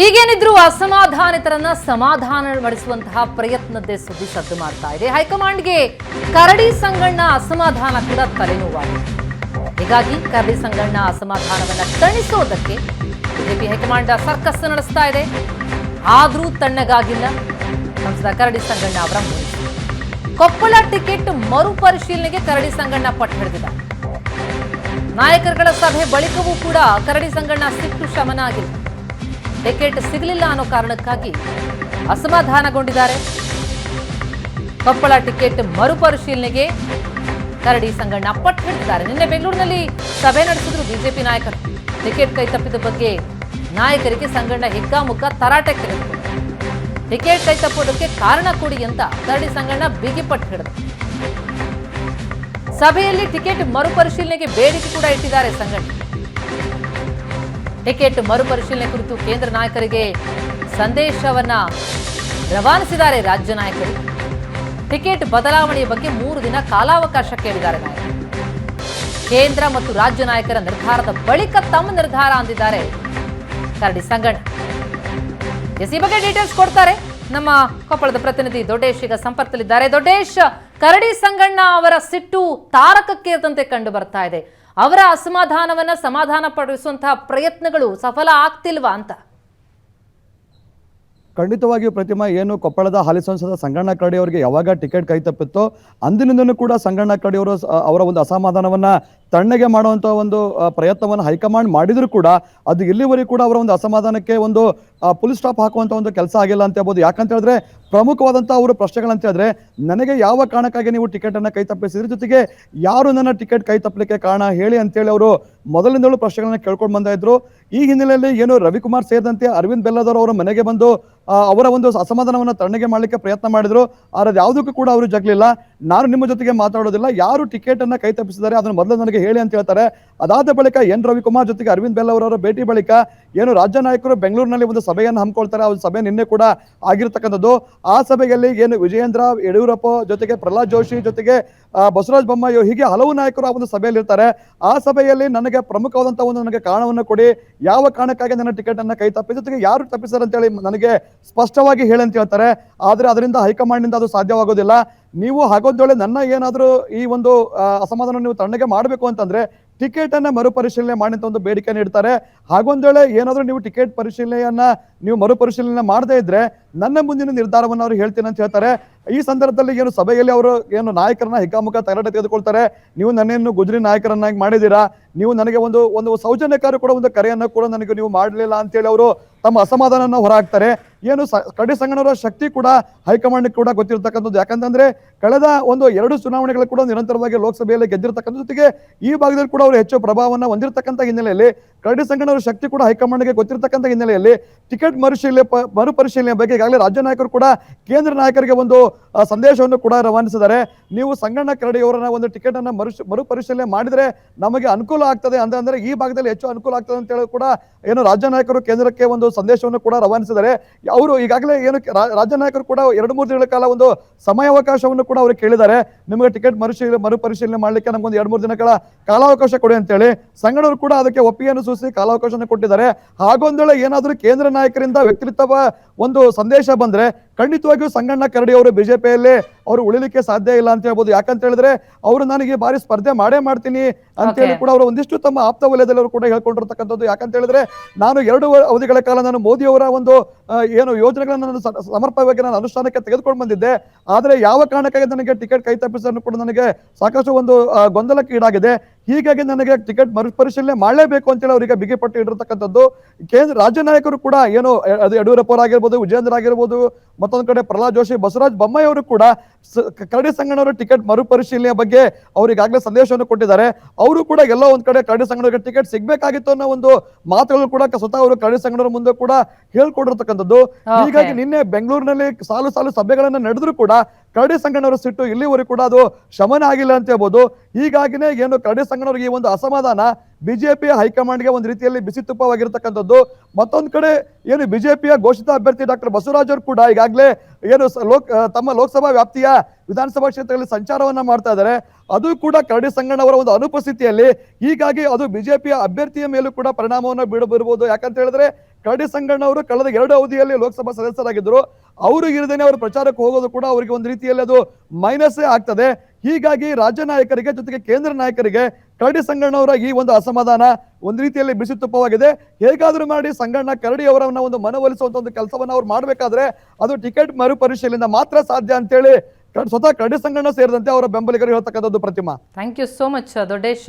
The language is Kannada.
ಈಗೇನಿದ್ರು ಅಸಮಾಧಾನಿತರನ್ನ ಸಮಾಧಾನ ಮಾಡಿಸುವಂತಹ ಪ್ರಯತ್ನದ್ದೇ ಸುದ್ದಿ ಸದ್ದು ಮಾಡ್ತಾ ಇದೆ. ಹೈಕಮಾಂಡ್ಗೆ ಕರಡಿ ಸಂಗಣ್ಣ ಅಸಮಾಧಾನ ಕೂಡ ತಲೆನೋವಾಗಿದೆ. ಹೀಗಾಗಿ ಕರಡಿ ಸಂಗಣ್ಣ ಅಸಮಾಧಾನವನ್ನ ತಣಿಸೋದಕ್ಕೆ ಬಿಜೆಪಿ ಹೈಕಮಾಂಡ್ ಸರ್ಕಸ್ ನಡೆಸ್ತಾ ಇದೆ. ಆದರೂ ತಣ್ಣಗಾಗಿಲ್ಲ. ಸಂಸದ ಕರಡಿ ಸಂಗಣ್ಣ ಅವರ ಕೊಪ್ಪಳ ಟಿಕೆಟ್ ಮರುಪರಿಶೀಲನೆಗೆ ಕರಡಿ ಸಂಗಣ್ಣ ಪಟ್ಟು ಹಿಡಿದಿದೆ. ನಾಯಕರುಗಳ ಸಭೆ ಬಳಿಕವೂ ಕೂಡ ಕರಡಿ ಸಂಗಣ್ಣ ಸಿಟ್ಟು ಶಮನ ಆಗಿಲ್ಲ. ಟಿಕೆಟ್ ಸಿಗಲಿಲ್ಲ ಅನ್ನೋ ಕಾರಣಕ್ಕಾಗಿ ಅಸಮಾಧಾನಗೊಂಡಿದ್ದಾರೆ. ಕೊಪ್ಪಳ ಟಿಕೆಟ್ ಮರುಪರಿಶೀಲನೆಗೆ ಕರಡಿ ಸಂಗಣ್ಣ ಪಟ್ಟು ಹಿಡಿದಿದ್ದಾರೆ. ನಿನ್ನೆ ಬೆಂಗಳೂರಿನಲ್ಲಿ ಸಭೆ ನಡೆಸಿದ್ರು ಬಿಜೆಪಿ ನಾಯಕರು. ಟಿಕೆಟ್ ಕೈ ತಪ್ಪಿದ ಬಗ್ಗೆ ನಾಯಕರಿಗೆ ಸಂಗಣ್ಣ ಹಿಗ್ಗಾಮುಗ್ಗ ತರಾಟೆ ತೆಗೆದುಕೊಂಡರು. ಟಿಕೆಟ್ ಕೈ ತಪ್ಪೋದಕ್ಕೆ ಕಾರಣ ಕೊಡಿ ಅಂತ ಕರಡಿ ಸಂಗಣ್ಣ ಬಿಗಿ ಪಟ್ಟು ಹಿಡಿದ್ರು. ಸಭೆಯಲ್ಲಿ ಟಿಕೆಟ್ ಮರುಪರಿಶೀಲನೆಗೆ ಬೇಡಿಕೆ ಕೂಡ ಇಟ್ಟಿದ್ದಾರೆ ಸಂಘಟನೆ ಟಿಕೆಟ್ ಮರುಪರಿಶೀಲನೆ ಕುರಿತು ಕೇಂದ್ರ ನಾಯಕರಿಗೆ ಸಂದೇಶವನ್ನ ರವಾನಿಸಿದ್ದಾರೆ ರಾಜ್ಯ ನಾಯಕರು. ಟಿಕೆಟ್ ಬದಲಾವಣೆಯ ಬಗ್ಗೆ ಮೂರು ದಿನ ಕಾಲಾವಕಾಶ ಕೇಳಿದ್ದಾರೆ ಕೇಂದ್ರ ಮತ್ತು ರಾಜ್ಯ ನಾಯಕರ ನಿರ್ಧಾರದ ಬಳಿಕ ತಮ್ಮ ನಿರ್ಧಾರ ಅಂದಿದ್ದಾರೆ ಕರಡಿ ಸಂಗಣ್ಣ. ಎಸ್ ಈ ಬಗ್ಗೆ ಡೀಟೇಲ್ಸ್ ಕೊಡ್ತಾರೆ. ನಮ್ಮ ಕೊಪ್ಪಳದ ಪ್ರತಿನಿಧಿ ದೊಡ್ಡೇಶ್ ಈಗ ಸಂಪರ್ಕದಲ್ಲಿದ್ದಾರೆ. ದೊಡ್ಡೇಶ್, ಕರಡಿ ಸಂಗಣ್ಣ ಅವರ ಸಿಟ್ಟು ತಾರಕಕ್ಕೇರಿದಂತೆ ಕಂಡು ಬರ್ತಾ ಇದೆ. ಅವರ ಅಸಮಾಧಾನವನ್ನ ಸಮಾಧಾನ ಪಡಿಸುವಂತಹ ಪ್ರಯತ್ನಗಳು ಸಫಲ ಆಗ್ತಿಲ್ವಾ ಅಂತ? ಖಂಡಿತವಾಗಿಯೂ ಪ್ರತಿಮಾ ಏನು ಕೊಪ್ಪಳದ ಹಾಲಿ ಸಂಸದ ಸಂಗಣ್ಣ ಕರಡಿ ಅವರಿಗೆ ಯಾವಾಗ ಟಿಕೆಟ್ ಕೈ ತಪ್ಪಿತ್ತೋ ಅಂದಿನಿಂದನೂ ಕೂಡ ಸಂಗಣ್ಣ ಕರಡಿ ಅವರು ಅವರ ಒಂದು ಅಸಮಾಧಾನವನ್ನ ತಣ್ಣಗೆ ಮಾಡುವಂಥ ಒಂದು ಪ್ರಯತ್ನವನ್ನು ಹೈಕಮಾಂಡ್ ಮಾಡಿದ್ರು ಕೂಡ ಅದು ಇಲ್ಲಿವರೆಗೂ ಕೂಡ ಅವರ ಒಂದು ಅಸಮಾಧಾನಕ್ಕೆ ಒಂದು ಪುಲ್ ಸ್ಟಾಪ್ ಹಾಕುವಂಥ ಒಂದು ಕೆಲಸ ಆಗಿಲ್ಲ ಅಂತ ಹೇಳ್ಬೋದು. ಯಾಕಂತ ಹೇಳಿದ್ರೆ ಪ್ರಮುಖವಾದಂಥ ಅವರು ಪ್ರಶ್ನೆಗಳಂತ ಹೇಳಿದ್ರೆ ನನಗೆ ಯಾವ ಕಾರಣಕ್ಕಾಗಿ ನೀವು ಟಿಕೆಟ್ ಅನ್ನ ಕೈ ತಪ್ಪಿಸಿದ್ರ? ಜೊತೆಗೆ ಯಾರು ನನ್ನ ಟಿಕೆಟ್ ಕೈ ತಪ್ಪಲಿಕ್ಕೆ ಕಾರಣ ಹೇಳಿ ಅಂತೇಳಿ ಅವರು ಮೊದಲಿಂದಲೂ ಪ್ರಶ್ನೆಗಳನ್ನ ಕೇಳ್ಕೊಂಡು ಬಂದ ಇದ್ರು. ಈ ಹಿನ್ನೆಲೆಯಲ್ಲಿ ಏನು ರವಿಕುಮಾರ್ ಸೇರಿದಂತೆ ಅರವಿಂದ್ ಬೆಲ್ಲದವರು ಅವರ ಮನೆಗೆ ಬಂದು ಅವರ ಒಂದು ಅಸಮಾಧಾನವನ್ನು ತಣ್ಣಗೆ ಮಾಡಲಿಕ್ಕೆ ಪ್ರಯತ್ನ ಮಾಡಿದ್ರು. ಆದರೆ ಯಾವುದಕ್ಕೂ ಕೂಡ ಅವರು ಜಗ್ಲಿಲ್ಲ. ನಾನು ನಿಮ್ಮ ಜೊತೆಗೆ ಮಾತಾಡೋದಿಲ್ಲ. ಯಾರು ಟಿಕೆಟ್ ಅನ್ನ ಕೈ ತಪ್ಪಿಸಿದ್ದಾರೆ, ಅದನ್ನು ಮೊದಲು ನನಗೆ ಹೇಳಿ ಅಂತ ಹೇಳ್ತಾರೆ. ಅದಾದ ಬಳಿಕ ಎನ್ ರವಿಕುಮಾರ್ ಜೊತೆಗೆ ಅರವಿಂದ್ ಬೆಲ್ಲವರವರ ಭೇಟಿ ಬಳಿಕ ಏನು ರಾಜ್ಯ ನಾಯಕರು ಬೆಂಗಳೂರಿನಲ್ಲಿ ಒಂದು ಸಭೆಯನ್ನು ಹಮ್ಮಿಕೊಳ್ತಾರೆ. ಆ ಸಭೆ ನಿನ್ನೆ ಕೂಡ ಆಗಿರ್ತಕ್ಕಂಥದ್ದು. ಆ ಸಭೆಯಲ್ಲಿ ಏನು ವಿಜಯೇಂದ್ರ ಯಡಿಯೂರಪ್ಪ ಜೊತೆಗೆ ಪ್ರಹ್ಲಾದ್ ಜೋಶಿ ಜೊತೆಗೆ ಬಸವರಾಜ ಬೊಮ್ಮಾಯಿ ಹೀಗೆ ಹಲವು ನಾಯಕರು ಆ ಒಂದು ಸಭೆಯಲ್ಲಿ ಇರ್ತಾರೆ ಆ ಸಭೆಯಲ್ಲಿ ನನಗೆ ಪ್ರಮುಖವಾದಂತಹ ಒಂದು ನನಗೆ ಕಾರಣವನ್ನು ಕೊಡಿ. ಯಾವ ಕಾರಣಕ್ಕಾಗಿ ನನ್ನ ಟಿಕೆಟ್ ಅನ್ನ ಕೈ ತಪ್ಪಿ, ಜೊತೆಗೆ ಯಾರು ತಪ್ಪಿಸ್ತಾರೆ ಅಂತೇಳಿ ನನಗೆ ಸ್ಪಷ್ಟವಾಗಿ ಹೇಳಿ ಅಂತ ಹೇಳ್ತಾರೆ. ಆದರೆ ಅದರಿಂದ ಹೈಕಮಾಂಡ್ನಿಂದ ಅದು ಸಾಧ್ಯವಾಗೋದಿಲ್ಲ. ನೀವು ಹಾಗೋದ್ರೊಳೆ ನನ್ನ ಏನಾದರೂ ಈ ಒಂದು ಅಸಮಾಧಾನ ನೀವು ತಣ್ಣಗೆ ಮಾಡಬೇಕು ಅಂತಂದ್ರೆ ಟಿಕೆಟ್ ಅನ್ನ ಮರುಪರಿಶೀಲನೆ ಮಾಡಿ ಅಂತ ಒಂದು ಬೇಡಿಕೆ ನೀಡ್ತಾರೆ. ಹಾಗೊಂದ್ ವೇಳೆ ಏನಾದರೂ ನೀವು ಟಿಕೆಟ್ ಪರಿಶೀಲನೆಯನ್ನ, ನೀವು ಮರುಪರಿಶೀಲನೆ ಮಾಡದೇ ಇದ್ರೆ ನನ್ನ ಮುಂದಿನ ನಿರ್ಧಾರವನ್ನು ಅವರು ಹೇಳ್ತೀನಿ ಅಂತ ಹೇಳ್ತಾರೆ. ಈ ಸಂದರ್ಭದಲ್ಲಿ ಏನು ಸಭೆಯಲ್ಲಿ ಅವರು ಏನು ನಾಯಕರನ್ನ ಹಿಗ್ಗಾಮುಖ ತರಾಟೆ ತೆಗೆದುಕೊಳ್ತಾರೆ. ನೀವು ನನ್ನೇನು ಗುಜರಿ ನಾಯಕರನ್ನಾಗಿ ಮಾಡಿದ್ದೀರಾ ನೀವು ನನಗೆ ಒಂದು ಒಂದು ಸೌಜನ್ಯಕಾರ ಕೂಡ ಒಂದು ಕರೆಯನ್ನು ಕೂಡ ನನಗೆ ನೀವು ಮಾಡಲಿಲ್ಲ ಅಂತೇಳಿ ಅವರು ತಮ್ಮ ಅಸಮಾಧಾನವನ್ನು ಹೊರಹಾಕ್ತಾರೆ. ಏನು ಸ ಕಡಿ ಸಂಗಣವರ ಶಕ್ತಿ ಕೂಡ ಹೈಕಮಾಂಡ್ ಕೂಡ ಗೊತ್ತಿರತಕ್ಕಂಥದ್ದು. ಯಾಕಂತಂದ್ರೆ ಕಳೆದ ಒಂದು ಎರಡು ಚುನಾವಣೆಗಳು ಕೂಡ ನಿರಂತರವಾಗಿ ಲೋಕಸಭೆಯಲ್ಲಿ ಗೆದ್ದಿರ್ತಕ್ಕಂಥ ಜೊತೆಗೆ ಈ ಭಾಗದಲ್ಲಿ ಕೂಡ ಅವರು ಹೆಚ್ಚು ಪ್ರಭಾವವನ್ನು ಹೊಂದಿರತಕ್ಕಂಥ ಹಿನ್ನೆಲೆಯಲ್ಲಿ ಕರಡಿ ಸಂಗಣ್ಣವರ ಶಕ್ತಿ ಕೂಡ ಹೈಕಮಾಂಡ್ಗೆ ಗೊತ್ತಿರತಕ್ಕಂಥ ಹಿನ್ನೆಲೆಯಲ್ಲಿ ಟಿಕೆಟ್ ಮರುಶೀಲನೆ ಮರುಪರಿಶೀಲನೆ ಬಗ್ಗೆ ಈಗಾಗಲೇ ರಾಜ್ಯ ನಾಯಕರು ಕೂಡ, ಕೇಂದ್ರ ನಾಯಕರಿಗೆ ಒಂದು ಸಂದೇಶವನ್ನು ಕೂಡ ರವಾನಿಸಿದ್ದಾರೆ. ನೀವು ಸಂಗಣ್ಣ ಕರಡಿಯವರನ್ನ ಒಂದು ಟಿಕೆಟ್ ಅನ್ನ ಮರು ಮರುಪರಿಶೀಲನೆ ಮಾಡಿದ್ರೆ ನಮಗೆ ಅನುಕೂಲ ಆಗ್ತದೆ. ಅಂದ್ರೆ ಈ ಭಾಗದಲ್ಲಿ ಹೆಚ್ಚು ಅನುಕೂಲ ಆಗ್ತದೆ ಅಂತ ಹೇಳಿ ಕೂಡ ಏನು ರಾಜ್ಯ ನಾಯಕರು ಕೇಂದ್ರಕ್ಕೆ ಒಂದು ಸಂದೇಶವನ್ನು ಕೂಡ ರವಾನಿಸಿದ್ದಾರೆ ಅವರು ಈಗಾಗಲೇ ಏನು ರಾಜ್ಯ ನಾಯಕರು ಕೂಡ ಎರಡು ಮೂರು ದಿನಗಳ ಕಾಲ ಒಂದು ಸಮಯಾವಕಾಶವನ್ನು ಕೂಡ ಅವರು ಕೇಳಿದ್ದಾರೆ. ನಿಮಗೆ ಟಿಕೆಟ್ ಮರುಶೀಲ, ಮರುಪರಿಶೀಲನೆ ಮಾಡಲಿಕ್ಕೆ ನಮಗೊಂದು ಎರಡು ಮೂರು ದಿನಗಳ ಕಾಲಾವಕಾಶ ಕೊಡಿ ಅಂತೇಳಿ. ಸಂಗಡವರು ಕೂಡ ಅದಕ್ಕೆ ಒಪ್ಪಿಗೆಯನ್ನು ಸೂಚಿಸಿ ಕಾಲಾವಕಾಶವನ್ನು ಕೊಟ್ಟಿದ್ದಾರೆ. ಹಾಗೊಂದೇಳೆ ಏನಾದರೂ ಕೇಂದ್ರ ನಾಯಕರಿಂದ ವ್ಯಕ್ತಿತ್ವ ಒಂದು ಸಂದೇಶ ಬಂದ್ರೆ ಖಂಡಿತವಾಗಿಯೂ ಸಂಗಣ್ಣ ಕರಡಿ ಅವರು ಬಿಜೆಪಿಯಲ್ಲಿ ಅವರು ಉಳಿಲಿಕ್ಕೆ ಸಾಧ್ಯ ಇಲ್ಲ ಅಂತ ಹೇಳ್ಬೋದು. ಯಾಕಂತ ಹೇಳಿದ್ರೆ ಅವರು ನನಗೆ ಬಾರಿ ಸ್ಪರ್ಧೆ ಮಾಡೇ ಮಾಡ್ತೀನಿ ಅಂತ ಹೇಳಿ ಕೂಡ ಅವರು ಒಂದಿಷ್ಟು ತಮ್ಮ ಆಪ್ತ ವಲಯದಲ್ಲಿ ಅವರು ಕೂಡ ಹೇಳ್ಕೊಂಡಿರ್ತಕ್ಕಂಥದ್ದು. ಯಾಕಂತ ಹೇಳಿದ್ರೆ ನಾನು ಎರಡು ಅವಧಿಗಳ ಕಾಲ ನಾನು ಮೋದಿ ಅವರ ಒಂದು ಏನು ಯೋಜನೆಗಳನ್ನು ನಾನು ಸಮರ್ಪಕವಾಗಿ ನಾನು ಅನುಷ್ಠಾನಕ್ಕೆ ತೆಗೆದುಕೊಂಡು ಬಂದಿದ್ದೆ. ಆದರೆ ಯಾವ ಕಾರಣಕ್ಕಾಗಿ ನನಗೆ ಟಿಕೆಟ್ ಕೈ ತಪ್ಪಿಸೋದನ್ನು ಕೂಡ ನನಗೆ ಸಾಕಷ್ಟು ಒಂದು ಗೊಂದಲಕ್ಕೆ ಈಡಾಗಿದೆ ಹೀಗಾಗಿ ನನಗೆ ಟಿಕೆಟ್ ಮರುಪರಿಶೀಲನೆ ಮಾಡಲೇಬೇಕು ಅಂತೇಳಿ ಅವರಿಗೆ ಬಿಗಿಪಟ್ಟು ಇಟ್ಟಿರ್ತಕ್ಕಂಥದ್ದು. ಕೇಂದ್ರ ರಾಜ್ಯ ನಾಯಕರು ಕೂಡ ಏನು ಅದು ಯಡಿಯೂರಪ್ಪ ಆಗಿರ್ಬೋದು ವಿಜೇಂದ್ರ ಆಗಿರ್ಬೋದು ಮತ್ತೊಂದು ಕಡೆ ಪ್ರಹ್ಲಾದ್ ಜೋಶಿ ಬಸವರಾಜ್ ಬೊಮ್ಮಾಯಿ ಅವರು ಕೂಡ ಕರಡಿ ಸಂಗಣ್ಣವರ ಟಿಕೆಟ್ ಮರುಪರಿಶೀಲನೆಯ ಬಗ್ಗೆ ಅವರಿಗಾಗಲೇ ಸಂದೇಶವನ್ನು ಕೊಟ್ಟಿದ್ದಾರೆ. ಅವರು ಕೂಡ ಎಲ್ಲ ಒಂದು ಕಡೆ ಕರಡಿ ಸಂಗಣ್ಣವರಿಗೆ ಟಿಕೆಟ್ ಸಿಗಬೇಕಾಗಿತ್ತು ಅನ್ನೋ ಒಂದು ಮಾತುಗಳು ಕೂಡ ಸ್ವತಃ ಅವರು ಕರಡಿ ಸಂಘನವರ ಮುಂದೆ ಕೂಡ ಹೇಳ್ಕೊಡಿರ್ತಕ್ಕಂಥದ್ದು. ಹೀಗಾಗಿ ನಿನ್ನೆ ಬೆಂಗಳೂರಿನಲ್ಲಿ ಸಾಲು ಸಾಲು ಸಭೆಗಳನ್ನ ನಡೆದ್ರು ಕೂಡ ಕರಡಿ ಸಂಗಣ್ಣವರ ಸಿಟ್ಟು ಇಲ್ಲಿವರೆಗೂ ಕೂಡ ಅದು ಶಮನ ಆಗಿಲ್ಲ ಅಂತ ಹೇಳ್ಬೋದು. ಹೀಗಾಗಿನೇ ಏನು ಕರಡಿ ಸಂಗಣ್ಣವರಿಗೆ ಈ ಒಂದು ಅಸಮಾಧಾನ ಬಿಜೆಪಿ ಹೈಕಮಾಂಡ್ಗೆ ಒಂದು ರೀತಿಯಲ್ಲಿ ಬಿಸಿ ತುಪ್ಪವಾಗಿರ್ತಕ್ಕಂಥದ್ದು. ಮತ್ತೊಂದು ಕಡೆ ಏನು ಬಿಜೆಪಿಯ ಘೋಷಿತ ಅಭ್ಯರ್ಥಿ ಡಾಕ್ಟರ್ ಬಸವರಾಜ್ ಅವರು ಕೂಡ ಈಗಾಗಲೇ ಏನು ಲೋಕ್ ತಮ್ಮ ಲೋಕಸಭಾ ವ್ಯಾಪ್ತಿಯ ವಿಧಾನಸಭಾ ಕ್ಷೇತ್ರದಲ್ಲಿ ಸಂಚಾರವನ್ನ ಮಾಡ್ತಾ ಇದ್ದಾರೆ. ಅದು ಕೂಡ ಕರಡಿ ಸಂಗಣ್ಣವರ ಒಂದು ಅನುಪಸ್ಥಿತಿಯಲ್ಲಿ ಹೀಗಾಗಿ ಅದು ಬಿಜೆಪಿಯ ಅಭ್ಯರ್ಥಿಯ ಮೇಲೂ ಕೂಡ ಪರಿಣಾಮವನ್ನು ಬೀಳಬಿರ್ಬೋದು. ಯಾಕಂತ ಹೇಳಿದ್ರೆ ಕರಡಿ ಸಂಗಣ್ಣ ಅವರು ಕಳೆದ ಎರಡು ಅವಧಿಯಲ್ಲಿ ಲೋಕಸಭಾ ಸದಸ್ಯರಾಗಿದ್ದರು. ಅವರು ಇರದೇನೆ ಅವರು ಪ್ರಚಾರಕ್ಕೆ ಹೋಗೋದು ಕೂಡ ಅವರಿಗೆ ಒಂದು ರೀತಿಯಲ್ಲಿ ಅದು ಮೈನಸ್ಸೇ ಆಗ್ತದೆ. ಹೀಗಾಗಿ ರಾಜ್ಯ ನಾಯಕರಿಗೆ ಜೊತೆಗೆ ಕೇಂದ್ರ ನಾಯಕರಿಗೆ ಕರಡಿ ಸಂಗಣ್ಣವರ ಈ ಒಂದು ಅಸಮಾಧಾನ ಒಂದು ರೀತಿಯಲ್ಲಿ ಬಿಸಿ ತುಪ್ಪವಾಗಿದೆ. ಹೇಗಾದ್ರೂ ಮಾಡಿ ಸಂಗಣ್ಣ ಕರಡಿ ಅವರನ್ನ ಒಂದು ಮನವೊಲಿಸುವಂತ ಒಂದು ಕೆಲಸವನ್ನು ಅವ್ರು ಮಾಡಬೇಕಾದ್ರೆ ಅದು ಟಿಕೆಟ್ ಮರುಪರಿಶೀಲನೆ ಮಾತ್ರ ಸಾಧ್ಯ ಅಂತೇಳಿ ಸ್ವತಃ ಕರಡಿ ಸಂಗಣ್ಣ ಸೇರಿದಂತೆ ಅವರ ಬೆಂಬಲಿಗರು ಹೇಳ್ತಕ್ಕಂಥದ್ದು Pratima. Thank you so much Doddesh.